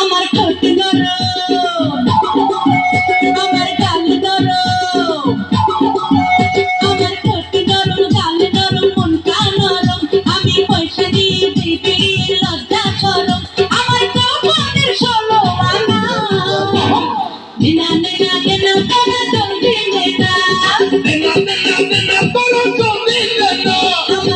আমার ঠোঁট আমার গাল গরম আমার ঠোঁট গরম গাল গরম মনটা নরম। আমি পয়সা দিয়ে দিতে লজ্জা সরম। আমার কপালের সরো আনা দিনা দিনা দিনা দিনা দিনা দিনা দিনা দিনা দিনা দিনা দিনা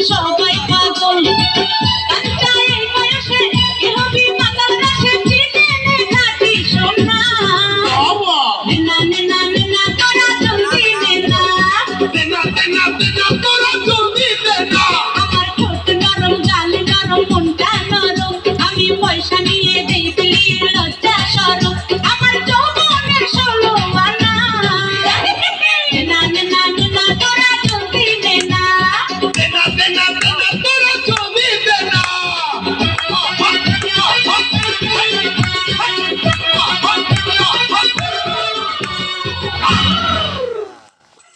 Krishna,